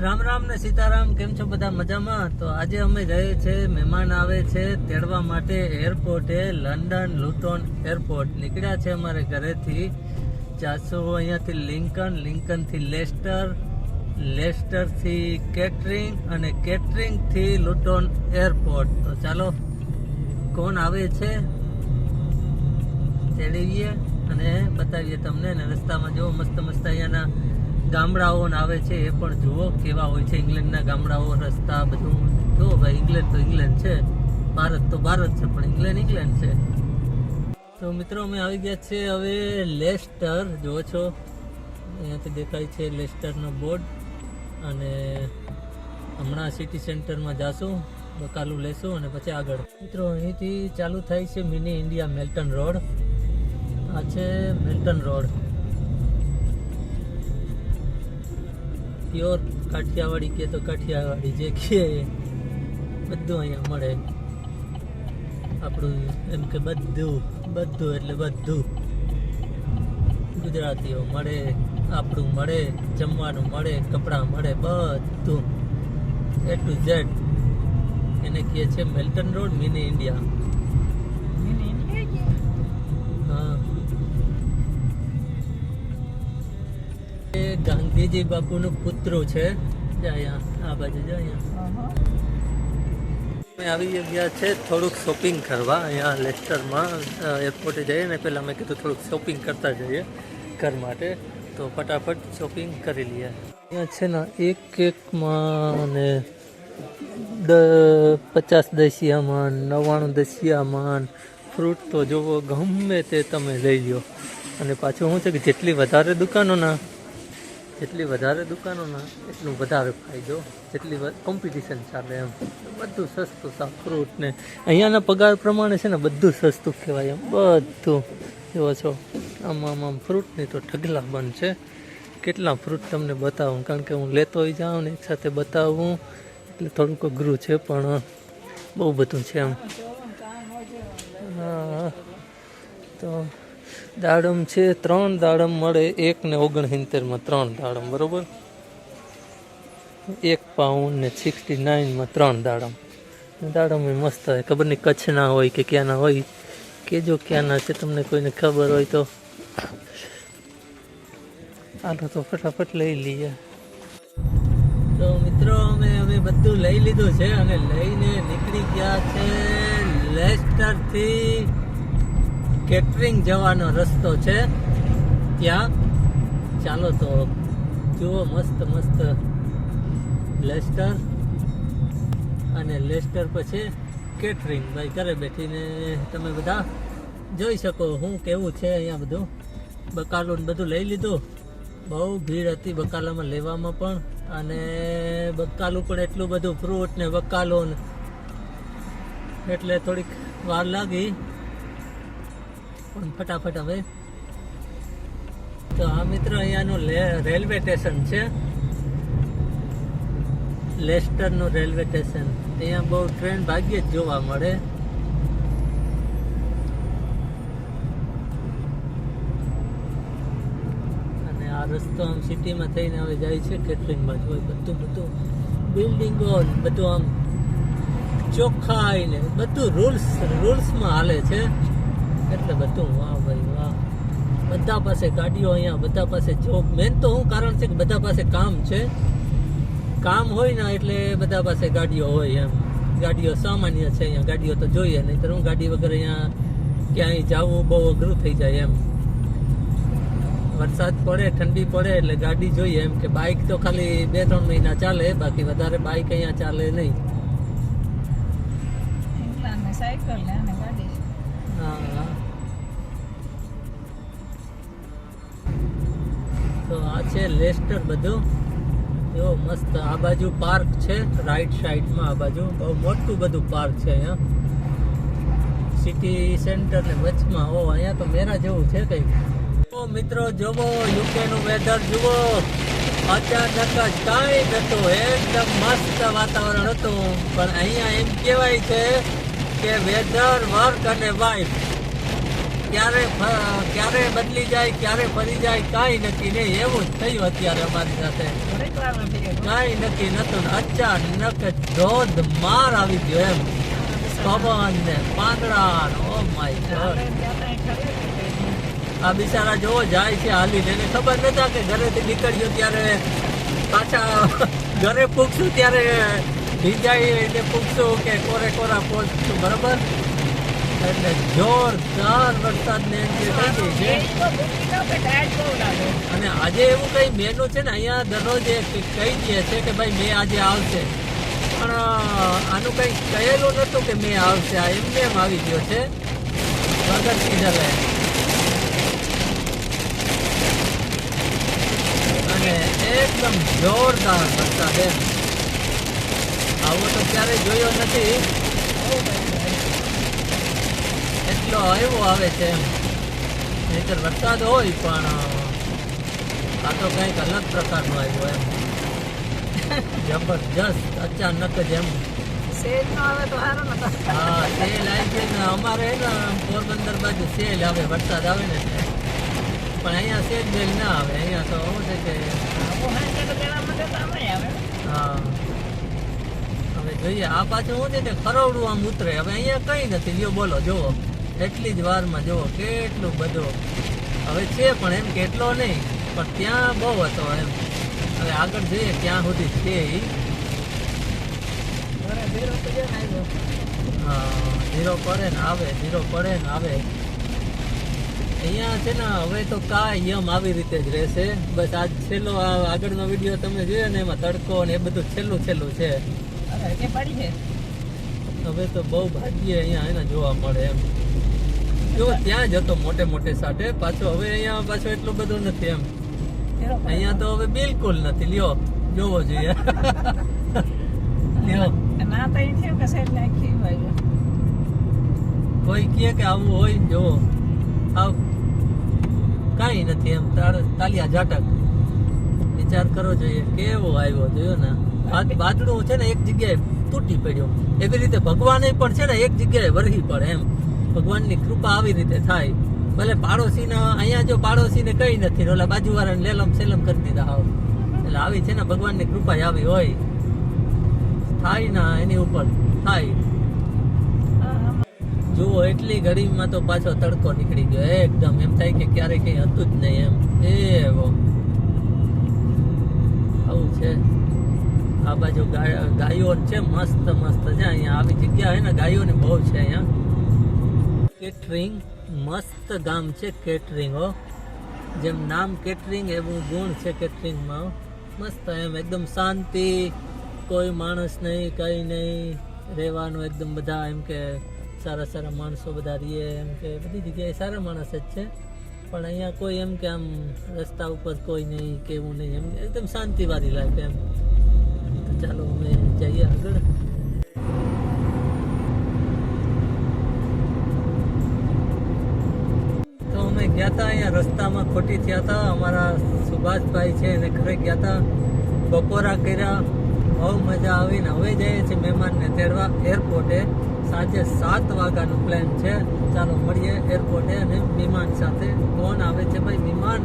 રામ રામ ને સીતારામ, કેમ છો બધા મજામાં? તો આજે અમે જઈએ છે, મહેમાન આવે છે, તેડવા માટે એરપોર્ટે, લંડન લુટોન એરપોર્ટ. નીકળ્યા છે અમારે ઘરેથી. ચારસો અહીંયાથી લિંકન, લિંકનથી લેસ્ટર, લેસ્ટરથી કેટરિંગ અને કેટરિંગથી લુટોન એરપોર્ટ. તો ચાલો, કોણ આવે છે? તેડીએ અને બતાવીએ તમને રસ્તામાં જો મસ્ત મસ્ત અહીંયાના ગામડાઓ આવે છે એ પણ જુઓ કેવા હોય છે. ઇંગ્લેન્ડના ગામડાઓ, રસ્તા બધું. જુઓ ભાઈ, ઇંગ્લેન્ડ તો ઇંગ્લેન્ડ છે. ભારત તો ભારત છે, પણ ઇંગ્લેન્ડ ઇંગ્લેન્ડ છે. તો મિત્રો, અમે આવી ગયા છે હવે લેસ્ટર. જુઓ છો. અહીંયાથી દેખાય છે લેસ્ટરનો બોર્ડ. અને હમણાં સિટી સેન્ટરમાં જાશું બકાલું લેશું અને પછી આગળ. મિત્રો, અહીંથી ચાલુ થાય છે મિની ઇન્ડિયા મેલ્ટન રોડ. આ છે મેલ્ટન રોડ. પ્યોર કાઠિયાવાડી કે તો કાઠિયાવાડી જે કહે બધું અહીંયા મળે. આપણું એમ કે બધું બધું એટલે બધું. ગુજરાતીઓ મળે, આપણું મળે, જમવાનું મળે, કપડાં મળે, બધું. એ ટુ ઝેડ એને કહે છે Melton road mini India Gandhiji બાપુનું પુત્રો છે. અહીંયા, આ બાજુ જો અહીંયા. અમે આવી ગયા છે થોડુંક શોપિંગ કરવા, અહીંયા લેસ્ટરમાં એરપોર્ટે જઈએ ને, પહેલાં મેં કીધું થોડુંક શોપિંગ કરતા જઈએ ઘર માટે. તો ફટાફટ શોપિંગ કરી લઈએ. અહીંયા છે ને, એક એકમાં અને દ, પચાસ દસિયામાં, નવ્વાણું દસિયામાં ફ્રૂટ તો જોવો ગમે તે તમે લઈ લો અને પાછું શું છે કે જેટલી વધારે દુકાનો ના જેટલી વધારે દુકાનોના એટલું વધારે ફાયદો, જેટલી કોમ્પિટિશન ચાલે એમ. બધું સસ્તું સાફ ફ્રૂટ ને. અહીંયાના પગાર પ્રમાણે છે ને બધું સસ્તું કહેવાય એમ. બધું. જુઓ છો. આમ આમ આમ ફ્રૂટની તો ઢગલા બંધ છે. કેટલા ફ્રૂટ તમને બતાવું? કારણ કે હું લેતો જાઉં ને એકસાથે બતાવું. એટલે થોડુંક અઘરું છે, પણ બહુ બધું છે એમ. હા, તો દાડમ છે, ત્રણ દાડમ મળે, એક ને ઓગણસિત્તેરમાં ત્રણ દાડમ, બરોબર? એક પાઉન્ડ ને સિક્સટી નાઇનમાં ત્રણ દાડમ. દાડમ મસ્ત હોય, ખબર નહીં કચ્છના હોય કે ક્યાંના હોય. કેજો ક્યાંના છે, તમને કોઈને ખબર હોય તો. આનો તો ફટાફટ લઈ લઈએ. તો મિત્રો, અમે અમે બધું લઈ લીધું છે અને લઈને નીકળી ગયા છે લેસ્ટરથી કેટરિંગ જવાનો રસ્તો છે. ત્યાં. ચાલો તો જુઓ મસ્ત મસ્ત લેસ્ટર અને લેસ્ટર પછી કેટરિંગ. ભાઈ, ઘરે બેઠીને તમે બધા જોઈ શકો હું કેવું છે અહીંયા બધું. બકાલું બધું લઈ લીધું. બહુ ભીડ હતી બકાલામાં લેવામાં પણ. અને બકાલું પણ એટલું બધું ફ્રૂટ ને બકાલો એટલે થોડીક વાર લાગી. પણ ફટાફટ હવે. તો આ મિત્ર અહીંયાનું રેલવે સ્ટેશન છે. લેસ્ટરનું રેલવે સ્ટેશન. અહીંયા બહુ ટ્રેન ભાગ્યે જ જોવા મળે. અને આ રસ્તો આમ સિટીમાં થઈને હવે જાય છે કેટરિંગ બાજુ. બધું બધું બિલ્ડિંગો બધું આમ ચોખ્ખાઈ ને બધું રૂલ્સ રૂલ્સમાં હાલે છે. એટલે બધું, વાહ ભાઈ, વાહ. બધા પાસે ગાડીઓ અહીંયા, બધા પાસે જોબ મેન તો હું કારણ છે કે બધા પાસે કામ છે. કામ હોય ને એટલે બધા પાસે ગાડીઓ હોય એમ. ગાડીઓ સામાન્ય છે અહીંયા. ગાડીઓ તો જોઈએ નહીં હું ગાડી વગર અહીંયા ક્યાંય જવું બહુ અઘરું થઈ જાય એમ. વરસાદ પડે, ઠંડી પડે, એટલે ગાડી જોઈએ એમ કે બાઇક તો ખાલી બે ત્રણ મહિના ચાલે, બાકી વધારે બાઇક અહીંયા ચાલે નહીં. સાયકલ ને ગાડી તો આ છે લેસ્ટર બધું. જો મસ્ત આ બાજુ પાર્ક છે, રાઈટ સાઈડમાં આ બાજુ. બહુ મોટું બધું પાર્ક છે અહીંયા. સિટી સેન્ટર ને વચમાં. ઓ, અહીંયા તો મેરા જેવું છે કંઈક ઓ, મિત્રો જોવો યુકે નું વેધર જુઓ. અચાનક જ કાંઈ હતું એકદમ મસ્ત વાતાવરણ હતું. પણ અહીંયા એમ કહેવાય છે કે વેધર વર્ક અને વાઇફ ક્યારે ક્યારે બદલી જાય, ક્યારે ફરી જાય, કાંઈ નક્કી નહીં. એવું જ થયું અત્યારે અમારી સાથે. કાંઈ નક્કી નતું અચાનક ધોધ માર આવી ગયો એમ. પવન ને પાંદડા ઓ માય ત્યાં ખરી આ બિચારા જોવો જાય છે હાલીને. એને ખબર નતા કે ઘરેથી નીકળ્યો ત્યારે પાછા ઘરે પૂછશું ત્યારે ભીંજાઈને પૂછશું કે કોરે કોરા પહોંચશું બરાબર? એટલે જોરદાર વરસાદ ને થઈ છે. અને આજે એવું કઈ મેનુ છે ને, અહીંયા દરરોજ કહી દે છે કે ભાઈ મેં આજે આવશે. પણ આનું કઈ કહેલું નતું કે મેં આવશે. આ એમને એમ આવી ગયો છે. વગર કીધેલે અને એકદમ જોરદાર વરસાદ એમ. આવો તો ક્યારેય જોયો નથી. એટલો આવ્યો આવે છે નહીતર વરસાદ હોય પણ આ તો કંઈક અલગ પ્રકારનો આવ્યો એમ. જબરજસ્ત અચાનક જ એમ. હા સેલ આવી છે ને અમારે ને પોરબંદર બાજુ સેલ આવે વરસાદ આવે ને. પણ અહીંયા સેલ બેલ ના આવે અહીંયા તો શું છે કે હા. જોઈએ. આ પાછું શું છે કે ખરવડું આમ ઉતરે. હવે અહીંયા કંઈ નથી. જો બોલો જુઓ. એટલી જ વારમાં જુઓ કેટલું બધું. હવે છે પણ એમ કેટલો નહીં પણ ત્યાં બહુ હતો એમ. હવે આગળ જોઈએ ત્યાં સુધી છે તો હા ધીરો પડે ને આવે ધીરો પડે ને આવે. અહીંયા છે ને હવે તો કાંઈ યમ આવી રીતે જ રહેશે. બસ આજ છેલ્લો આ આગળનો વીડિયો તમે જોયો ને એમાં તડકો ને એ બધું છેલ્લું છેલ્લું છે. કે પડી છે હવે તો બહુ ભાગ્ય અહીંયા એને જોવા મળે એમ. જો ત્યાં જતો મોટે મોટે સાથે પાછો હવે અહીંયા પાછો એટલો બધો નથી એમ. અહીંયા તો હવે બિલકુલ નથી. લ્યો જોવો જોઈએ. લ્યો. ના તો એ થયું કે સેજ નાખી હોય કોઈ કહે કે આવું હોય જોવો. આવ. કાંઈ નથી એમ. તાલિયા ઝાટક. વિચાર કરવો જોઈએ. કેવો આવ્યો જોયો ને? બાદડું છે ને એક જગ્યાએ તૂટી પડ્યો. એવી રીતે ભગવાને પણ છે ને એક જગ્યાએ વરહી પડે એમ. ભગવાનની કૃપા આવી રીતે થાય. ભલે પાડોશીને અહીંયા જો પાડોશીને કઈ નથી, ઓલા બાજુવાળાને લેલમ સેલમ કરી દીધા હાવ. એટલે આવી છે ને ભગવાનની કૃપા આવી હોય. થાય ના એની ઉપર. થાય. જુઓ, એટલી ગરીબમાં તો પાછો તડકો નીકળી ગયો. એકદમ એમ થાય કે ક્યારે કઈ હતું જ નહીં એમ. એવો. આવું છે. આ બાજુ ગાય- છે, મસ્ત મસ્ત છે. અહીંયા આવી જગ્યા છે ને, ગાયોની બહુ છે અહીંયા. કેટરિંગ મસ્ત ગામ છે કેટરિંગ હો. જેમ નામ કેટરિંગ એવું ગુણ છે કેટરિંગમાં મસ્ત, એમ એકદમ શાંતિ, કોઈ માણસ નહીં, કંઈ નહીં. રહેવાનું એકદમ બધા, એમ કે સારા સારા માણસો બધા રહીએ, એમ કે બધી જગ્યાએ સારા માણસ જ છે. પણ અહીંયા કોઈ એમ કે આમ રસ્તા ઉપર કોઈ નહીં કે એવું નહીં, એમ એકદમ શાંતિવાળી લાગે એમ. ચાલો અમે જઈએ આગળ. તો અમે ગયા હતા અહીંયા રસ્તામાં ખોટી થયા હતા અમારા સુભાષભાઈ છે એને ઘરે ગયા હતા બપોરા કર્યા. બહુ મજા આવીને હવે જઈએ છીએ મહેમાનને તેડવા એરપોર્ટે. સાંજે સાત વાગ્યાનું પ્લાન છે. ચાલો મળીએ એરપોર્ટે અને વિમાન સાથે. કોણ આવે છે ભાઈ? વિમાન?